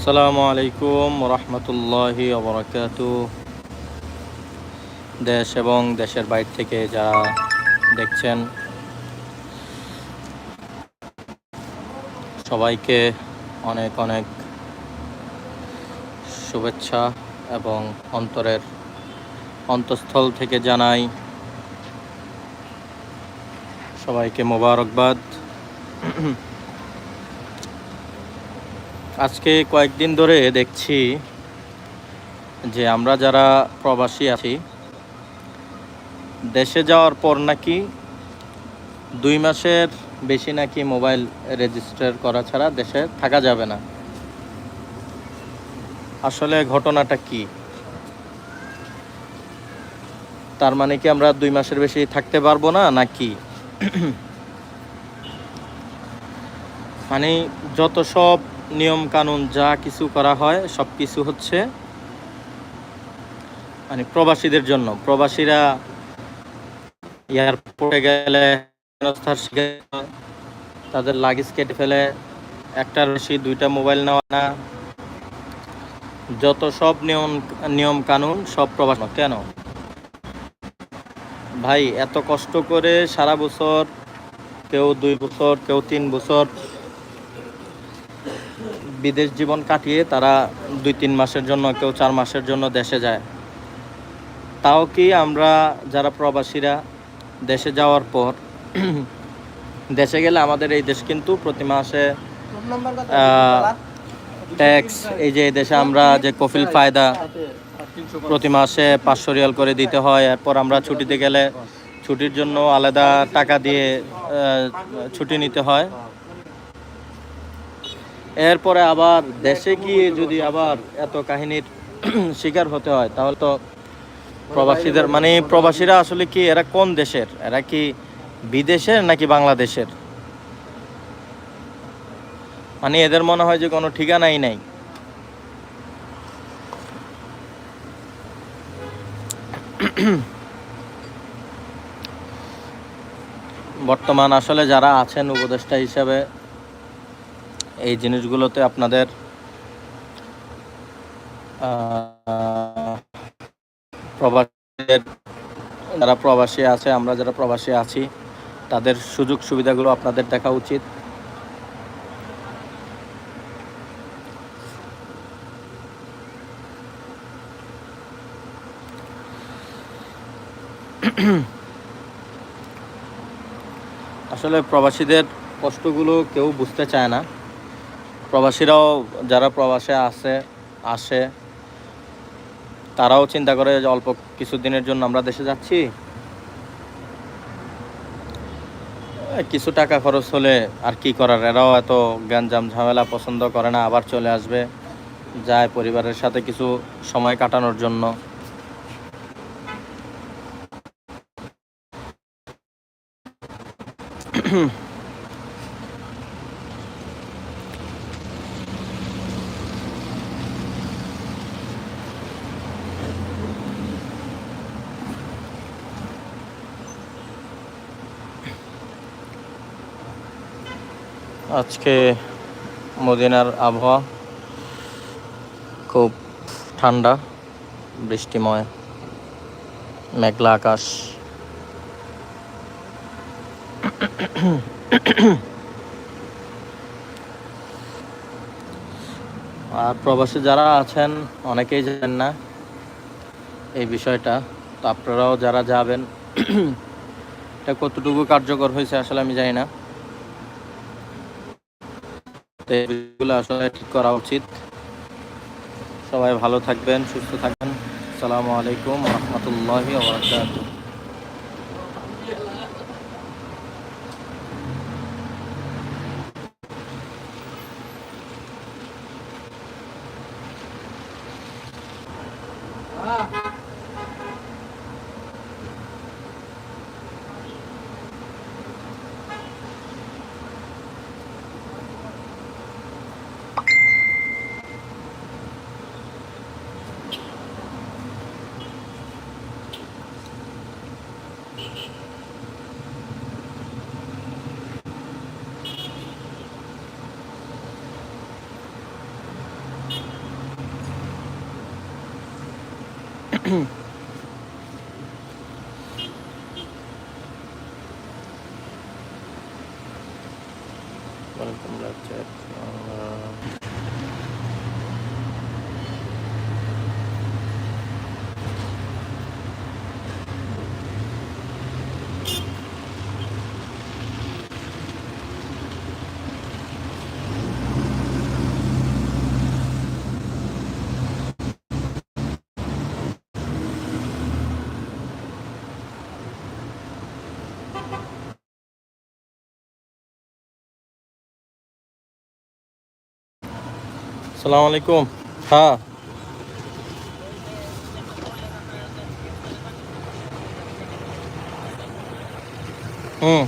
আসসালামু আলাইকুম রহমতুল্লাহি ওবরাকাতু দেশ এবং দেশের বাইরে থেকে যারা দেখছেন, সবাইকে অনেক অনেক শুভেচ্ছা এবং অন্তরের অন্তঃস্থল থেকে জানাই সবাইকে মোবারকবাদ। আজকে কয়েকদিন ধরে দেখছি যে আমরা যারা প্রবাসী আছি, দেশে যাওয়ার পর নাকি দুই মাসের বেশি নাকি মোবাইল রেজিস্টার করা ছাড়া দেশে থাকা যাবে না। আসলে ঘটনাটা কি? তার মানে কি আমরা দুই মাসের বেশি থাকতে পারব না নাকি? মানে যত সব নিয়ম কানুন যা কিছু করা হয়, সব কিছু হচ্ছে মানে প্রবাসীদের জন্য। প্রবাসীরা এয়ারপোর্টে গেলে তাদের লাগেজ কেটে ফেলে একটার বেশি দুইটা মোবাইল নেওয়া না। যত সব নিয়ম নিয়ম কানুন, সব প্রবাস কেন? ভাই, এত কষ্ট করে সারা বছর, কেউ দুই বছর, কেউ তিন বছর বিদেশ জীবন কাটিয়ে তারা দুই তিন মাসের জন্য, কেউ চার মাসের জন্য দেশে যায়। তাও কি আমরা যারা প্রবাসীরা দেশে যাওয়ার পর, দেশে গেলে আমাদের এই দেশ কিন্তু প্রতি মাসে ট্যাক্স এই যে দেশে আমরা যে কফিল ফায়দা প্রতি মাসে পাঁচশো রিয়াল করে দিতে হয়, এরপর আমরা ছুটিতে গেলে ছুটির জন্য আলাদা টাকা দিয়ে ছুটি নিতে হয়। এরপরে আবার দেশে গিয়ে যদি আবার এত কাহিনীর শিকার হতে হয়, তাহলে তো প্রবাসীদের মানে প্রবাসীরা আসলে কি, এরা কোন দেশের? এরা কি বিদেশের নাকি বাংলাদেশের? মানে এদের মনে হয় যে কোনো ঠিকানাই নাই। বর্তমান আসলে যারা আছেন উপদেষ্টা হিসাবে এই জিনিসগুলোতে আপনাদের আহ, প্রবাসীদের যারা প্রবাসী আছে আমরা যারা প্রবাসী আছি তাদের সুযোগ সুবিধাগুলো আপনাদের দেখা উচিত। আসলে প্রবাসীদের কষ্টগুলো কেউ বুঝতে চায় না। প্রবাসীরাও যারা প্রবাসে আছে, আসে, তারাও চিন্তা করে যে অল্প কিছুদিনের জন্য আমরা দেশে যাচ্ছি। কিছু টাকা খরচ হলে আর কি করার? এরাও এত গ্যাঞ্জাম ঝামেলা পছন্দ করে না, আবার চলে আসবে, যায় পরিবারের সাথে কিছু সময় কাটানোর জন্য। আজকে মদিনার আবহাওয়া খুব ঠান্ডা, বৃষ্টিময়, মেঘলা আকাশ। আর প্রবাসী যারা আছেন, অনেকেই জানেন না এই বিষয়টা। তো আপনারাও যারা যাবেন, এটা কতটুকু কার্যকর হয়েছে আসলে আমি জানি না। এগুলো আসলে ঠিক করা উচিত। সবাই ভালো থাকবেন সুস্থ থাকবেন। আসসালামু আলাইকুম রহমতুল্লাহি Back chat. Uh, সালাম আলাইকুম। হ্যাঁ। হুম।